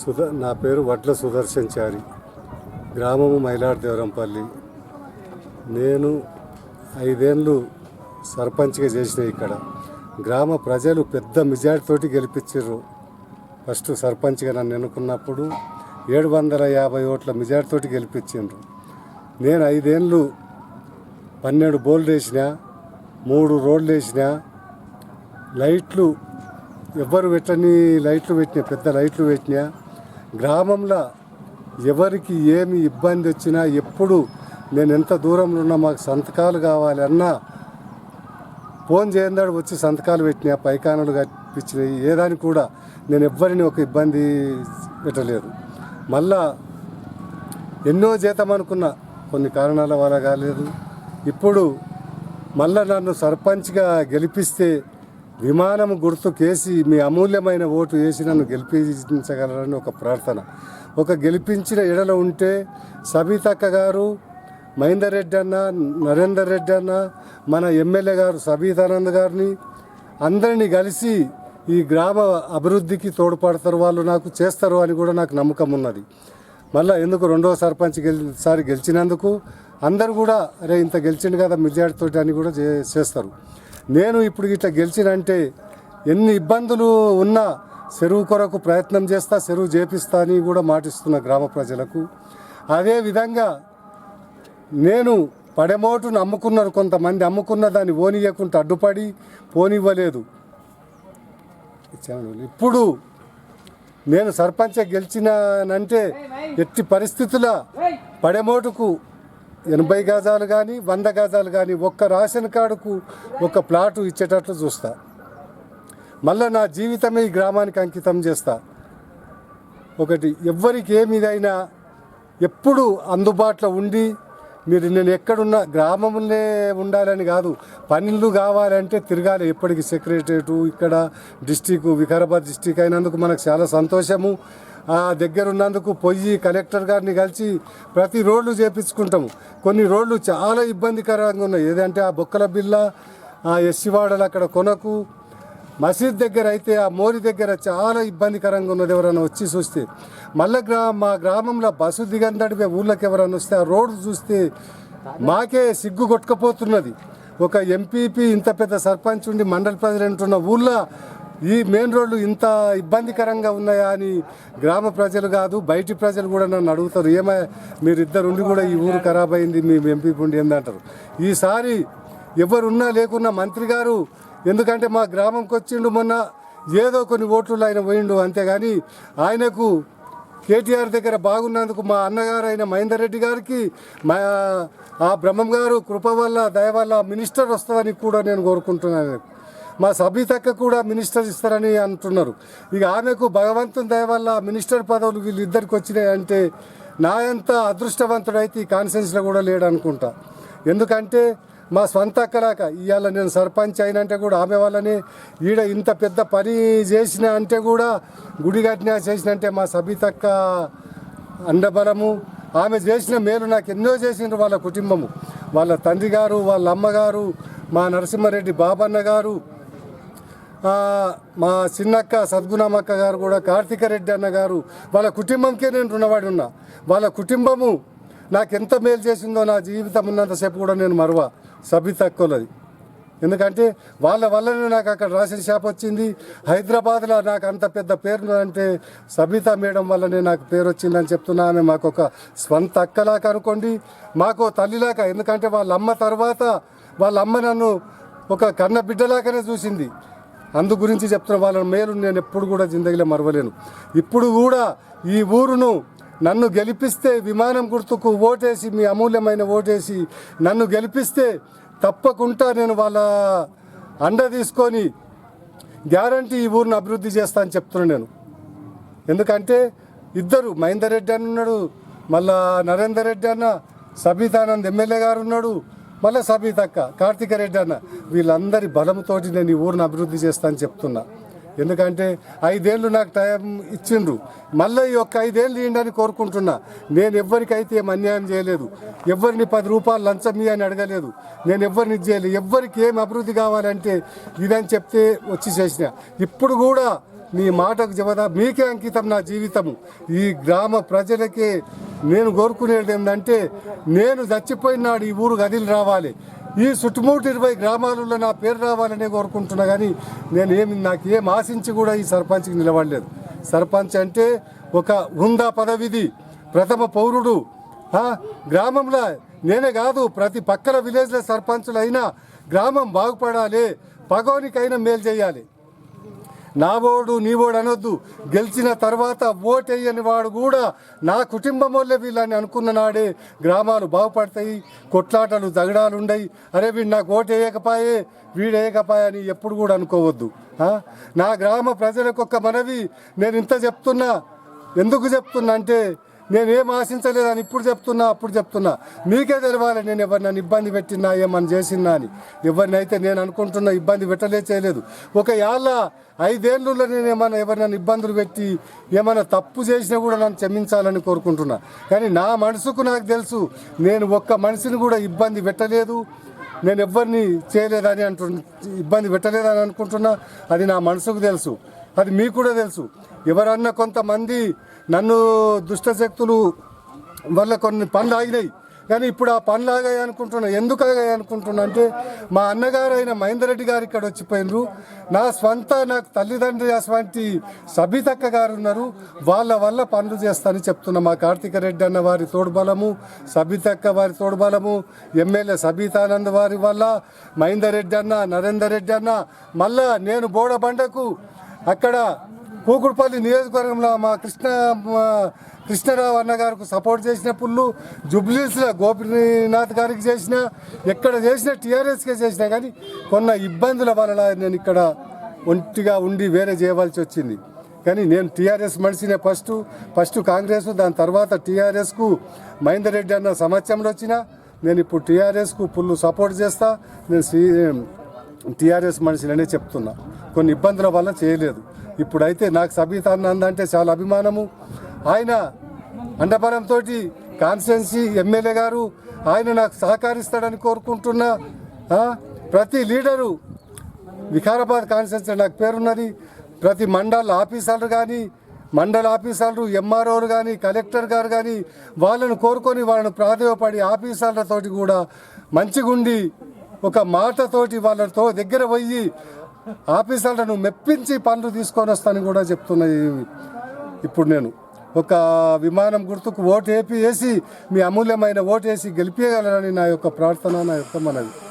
సుధ నా పేరు వడ్ల సుదర్శన్ చారి. గ్రామము మైలాడదేవరంపల్లి. నేను ఐదేళ్ళు సర్పంచ్గా చేసిన ఇక్కడ. గ్రామ ప్రజలు పెద్ద మెజార్టీతోటి గెలిపించారు ఫస్ట్ సర్పంచ్గా నన్ను ఎన్నుకున్నప్పుడు ఏడు వందల యాభై ఓట్ల మెజార్టీతోటి గెలిపించిండ్రు నేను ఐదేళ్ళు పన్నెండు బోర్లు వేసిన మూడు రోడ్లు వేసిన లైట్లు ఎవ్వరు పెట్టని లైట్లు పెట్టిన పెద్ద లైట్లు పెట్టినా గ్రామంలో ఎవరికి ఏమి ఇబ్బంది వచ్చినా ఎప్పుడు నేను ఎంత దూరంలో ఉన్నా మాకు సంతకాలు కావాలి అన్నా ఫోన్ చేయందాడు వచ్చి సంతకాలు పెట్టినా పైకానులు కట్టించినాయి ఏదాని కూడా నేను ఎవ్వరిని ఒక ఇబ్బంది పెట్టలేదు. మళ్ళా ఎన్నో జీతం అనుకున్నా కొన్ని కారణాల వల్ల కాలేదు. ఇప్పుడు మళ్ళా నన్ను సర్పంచ్గా గెలిపిస్తే విమానం గుర్తు కేసి మీ అమూల్యమైన ఓటు వేసి నన్ను గెలిపించగలరని ఒక ప్రార్థన. ఒక గెలిపించిన ఎడల ఉంటే సబితక్క గారు మహేందర్ రెడ్డి అన్న నరేందర్ రెడ్డి అన్న మన ఎమ్మెల్యే గారు సబీతానంద్ గారిని అందరినీ కలిసి ఈ గ్రామ అభివృద్ధికి తోడ్పడతారు వాళ్ళు నాకు చేస్తారు అని కూడా నాకు నమ్మకం ఉన్నది. మళ్ళీ ఎందుకు రెండో సర్పంచ్ గెలిసారి గెలిచినందుకు అందరు కూడా అరే ఇంత గెలిచిండు కదా మెజార్టీతోటి అని కూడా చే- చేస్తారు. నేను ఇప్పుడు ఇట్లా గెలిచినంటే ఎన్ని ఇబ్బందులు ఉన్నా చెరువు కొరకు ప్రయత్నం చేస్తా చెరువు చేపిస్తా అని కూడా మాటిస్తున్న గ్రామ ప్రజలకు. అదే విధంగా నేను పడమోటు అమ్ముకున్నారు కొంతమంది అమ్ముకున్న దాన్ని ఓనియకుండా అడ్డుపడి పోనివ్వలేదు. ఇప్పుడు నేను సర్పంచ్ గెలిచినానంటే ఎట్టి పరిస్థితుల పడమోటుకు ఎనభై గజాలు కానీ వంద గజాలు కానీ ఒక్క రేషన్ కార్డుకు ఒక ప్లాటు ఇచ్చేటట్లు చూస్తా. మళ్ళీ నా జీవితమే ఈ గ్రామానికి అంకితం చేస్తా. ఒకటి ఎవ్వరికి ఏమిదైనా ఎప్పుడు అందుబాటులో ఉండి మీరు నేను ఎక్కడున్నా గ్రామంలో ఉండాలని కాదు పనులు కావాలంటే తిరగాలి. ఎప్పటికీ సెక్రటరేటు ఇక్కడ డిస్టిక్ వికారాబాద్ డిస్టిక్ అయినందుకు మనకు చాలా సంతోషము. దగ్గర ఉన్నందుకు పొయ్యి కలెక్టర్ గారిని కలిసి ప్రతి రోడ్లు చేపించుకుంటాము. కొన్ని రోడ్లు చాలా ఇబ్బందికరంగా ఉన్నాయి. ఏదంటే ఆ బొక్కల బిల్ల ఆ ఎస్సివాడలు అక్కడ కొనకు. మసీద్ దగ్గర అయితే ఆ మోరి దగ్గర చాలా ఇబ్బందికరంగా ఉన్నది ఎవరైనా వచ్చి చూస్తే. మళ్ళీ గ్రా మా గ్రామంలో బస్సు దిగందడిపే ఊళ్ళకి ఎవరైనా వస్తే ఆ రోడ్డు చూస్తే మాకే సిగ్గు కొట్టుకపోతున్నది. ఒక ఎంపీపీ ఇంత పెద్ద సర్పంచ్ ఉండి మండల ప్రెసిడెంట్ ఉన్న ఊళ్ళో ఈ మెయిన్ రోడ్లు ఇంత ఇబ్బందికరంగా ఉన్నాయా అని గ్రామ ప్రజలు కాదు బయటి ప్రజలు కూడా నన్ను అడుగుతారు. ఏమై మీరిద్దరు ఉండి కూడా ఈ ఊరు ఖరాబ్ అయింది మీ ఎంపీ ఉండి ఏందంటారు. ఈసారి ఎవరున్నా లేకున్నా మంత్రి గారు ఎందుకంటే మా గ్రామంకి వచ్చిండు మొన్న ఏదో కొన్ని ఓట్లు ఆయన పోయిండు అంతేగాని ఆయనకు కేటీఆర్ దగ్గర బాగున్నందుకు మా అన్నగారు అయిన మహేందర్ రెడ్డి గారికి మా ఆ బ్రహ్మం గారు కృప వల్ల దయ వల్ల మినిస్టర్ వస్తుందని కూడా నేను కోరుకుంటున్నాను. మా సబితక్క కూడా మినిస్టర్ ఇస్తారని అంటున్నారు. ఇక ఆమెకు భగవంతుని దయ వల్ల మినిస్టర్ పదవులు వీళ్ళిద్దరికి వచ్చినాయి అంటే నా ఎంత అదృష్టవంతుడైతే ఈ కాన్ఫరెన్స్లో కూడా లేడనుకుంటా. ఎందుకంటే మా స్వంత అక్కలాక ఇవాళ నేను సర్పంచ్ అయినంటే కూడా ఆమె వల్లనే ఈడ ఇంత పెద్ద పని చేసిన అంటే కూడా గుడి కట్టిన చేసిన అంటే మా సబితక్క అండబలము. ఆమె చేసిన మేలు నాకు ఎన్నో చేసిండ్రు వాళ్ళ కుటుంబము. వాళ్ళ తండ్రి గారు వాళ్ళ అమ్మగారు మా నరసింహారెడ్డి బాబన్న గారు మా చిన్నక్క సద్గుణమక్క గారు కూడా కార్తీక రెడ్డి అన్న గారు వాళ్ళ కుటుంబంకే నేను రుణవాడి ఉన్నా. వాళ్ళ కుటుంబము నాకు ఎంత మేలు చేసిందో నా జీవితం ఉన్నంతసేపు కూడా నేను మరవ. సభ్య తక్కువది ఎందుకంటే వాళ్ళ వల్లనే నాకు అక్కడ రాసిన షాప్ వచ్చింది. హైదరాబాద్లో నాకు అంత పెద్ద పేరు అంటే సబిత మేడం వల్లనే నాకు పేరు వచ్చిందని చెప్తున్నా ఆమె మాకు ఒక స్వంత అక్కలాగా అనుకోండి. మాకు తల్లిలాగా ఎందుకంటే వాళ్ళ అమ్మ తర్వాత వాళ్ళ అమ్మ నన్ను ఒక కన్న బిడ్డలాగానే చూసింది. అందు గురించి చెప్తున్న వాళ్ళ మేలు నేను ఎప్పుడు కూడా జిందగీలో మరవలేను. ఇప్పుడు కూడా ఈ ఊరును నన్ను గెలిపిస్తే విమానం గుర్తుకు ఓటేసి మీ అమూల్యమైన ఓటేసి నన్ను గెలిపిస్తే తప్పకుండా నేను వాళ్ళ అండ తీసుకొని గ్యారంటీ ఈ ఊరిని అభివృద్ధి చేస్తా అని చెప్తున్నాను నేను. ఎందుకంటే ఇద్దరు మహేందర్ రెడ్డి అని ఉన్నాడు మళ్ళా నరేందర్ రెడ్డి అన్న సబితానంద్ ఎమ్మెల్యే గారు ఉన్నాడు మళ్ళీ అక్క కార్తిక రెడ్డి అన్న వీళ్ళందరి బలంతోటి నేను ఈ ఊరిని అభివృద్ధి చేస్తా అని చెప్తున్నా. ఎందుకంటే ఐదేళ్ళు నాకు టైం ఇచ్చిండ్రు. మళ్ళీ ఈ ఒక్క ఐదేళ్ళు ఇవ్వండి కోరుకుంటున్నా. నేను ఎవ్వరికైతే ఏం అన్యాయం చేయలేదు. ఎవరిని పది రూపాయలు లంచం ఇయ్యి అని అడగలేదు. నేను ఎవరిని చేయలేదు. ఎవ్వరికి ఏం అభివృద్ధి కావాలంటే ఇదని చెప్తే వచ్చి చేసిన. ఇప్పుడు కూడా మీ మాటకు జవాబు మీకే అంకితం నా జీవితము. ఈ గ్రామ ప్రజలకే నేను కోరుకునేది ఏంటంటే నేను చచ్చిపోయినాడు ఈ ఊరు గదిలు రావాలి. ఈ చుట్టుముట్టు ఇరవై గ్రామాలలో నా పేరు రావాలనే కోరుకుంటున్నా కానీ నేను ఏమి నాకు ఏం ఆశించి కూడా ఈ సర్పంచ్కి నిలబడలేదు. సర్పంచ్ అంటే ఒక హుందా పదవిది. ప్రథమ పౌరుడు. గ్రామంలో నేనే కాదు ప్రతి పక్కన విలేజ్లో సర్పంచులైనా గ్రామం బాగుపడాలి పగోనికైనా మేలు చేయాలి. నా ఓడు నీ ఓడు అనొద్దు. గెలిచిన తర్వాత ఓటేయని వాడు కూడా నా కుటుంబం వల్లే వీళ్ళని అనుకున్న నాడే గ్రామాలు బాగుపడతాయి కొట్లాటలు దగడాలు ఉండయి అరే వీడు నాకు ఓటేయకపాయే వేయకపాయే అని ఎప్పుడు కూడా అనుకోవద్దు. నా గ్రామ ప్రజలకు ఒక మనవి నేను ఇంత చెప్తున్నా. ఎందుకు చెప్తున్నా అంటే నేనేం ఆశించలేదని ఇప్పుడు చెప్తున్నా అప్పుడు చెప్తున్నా. మీకే తెలవాలి నేను ఎవరినైనా ఇబ్బంది పెట్టినా ఏమన్నా చేసినా అని. ఎవరినైతే నేను అనుకుంటున్నా ఇబ్బంది పెట్టలే చేయలేదు. ఒక యాళ్ళ ఐదేళ్ళలో నేను ఏమైనా ఎవరినైనా ఇబ్బందులు పెట్టి ఏమైనా తప్పు చేసినా కూడా నన్ను క్షమించాలని కోరుకుంటున్నా. కానీ నా మనసుకు నాకు తెలుసు నేను ఒక్క మనిషిని కూడా ఇబ్బంది పెట్టలేదు. నేను ఎవరిని చేయలేదని అంటు ఇబ్బంది పెట్టలేదని అనుకుంటున్నా. అది నా మనసుకు తెలుసు. అది మీకు కూడా తెలుసు. ఎవరన్నా కొంతమంది నన్ను దుష్టశక్తులు వల్ల కొన్ని పనులు ఆగినాయి. కానీ ఇప్పుడు ఆ పనులు ఆగాయి అనుకుంటున్నా. ఎందుకు ఆగాయి అనుకుంటున్నా అంటే మా అన్నగారు అయిన మహేందర్ రెడ్డి గారు ఇక్కడ వచ్చిపోయినరు. నా స్వంత నాకు తల్లిదండ్రి అటువంటి సబితక్క గారు ఉన్నారు. వాళ్ళ వల్ల పనులు చేస్తానని చెప్తున్నా. మా కార్తీక రెడ్డి అన్న వారి తోడుబలము సబితక్క వారి తోడుబలము ఎమ్మెల్యే సబితానంద్ వారి వల్ల మహేందర్ రెడ్డి అన్న నరేందర్ రెడ్డి అన్న మళ్ళా నేను బోడబండకు అక్కడ కూకుడుపల్లి నియోజకవర్గంలో మా కృష్ణ కృష్ణరావు అన్న గారికి సపోర్ట్ చేసిన పుల్లు జుబ్లీస్లో గోపీనాథ్ గారికి చేసిన ఎక్కడ చేసిన టీఆర్ఎస్కే చేసినా కానీ కొన్న ఇబ్బందుల వలన నేను ఇక్కడ ఒంటిగా ఉండి వేరే చేయవలసి వచ్చింది. కానీ నేను టీఆర్ఎస్ మనిషినే ఫస్ట్ ఫస్ట్ కాంగ్రెస్ దాని తర్వాత టీఆర్ఎస్కు మహేందర్ రెడ్డి అన్న సమక్షంలో వచ్చిన నేను ఇప్పుడు టీఆర్ఎస్కు ఫుల్ సపోర్ట్ చేస్తా నేను టీఆర్ఎస్ మనిషిననే చెప్తున్నా. కొన్ని ఇబ్బందుల వల్ల చేయలేదు. ఇప్పుడైతే నాకు సబీతానంద్ అంటే చాలా అభిమానము. ఆయన అండబలంతో కాన్స్టెన్సీ ఎమ్మెల్యే గారు ఆయన నాకు సహకరిస్తాడని కోరుకుంటున్నా ప్రతి లీడరు వికారాబాద్ కాన్స్టెన్సీ నాకు పేరున్నది. ప్రతి మండల ఆఫీసర్లు కానీ మండల ఆఫీసర్లు ఎంఆర్ఓలు కానీ కలెక్టర్ గారు కానీ వాళ్ళను కోరుకొని వాళ్ళను ప్రాధాన్యపడి ఆఫీసర్లతోటి కూడా మంచిగుండి ఒక మాటతోటి వాళ్ళతో దగ్గర పోయి ఆఫీసర్లను మెప్పించి పనులు తీసుకొని వస్తానని కూడా చెప్తున్నాయి ఇప్పుడు నేను ఒక విమానం గుర్తుకు ఓటు వేపి వేసి మీ అమూల్యమైన ఓటు వేసి గెలిపించగలరని నా యొక్క ప్రార్థన నా యొక్క మనవి.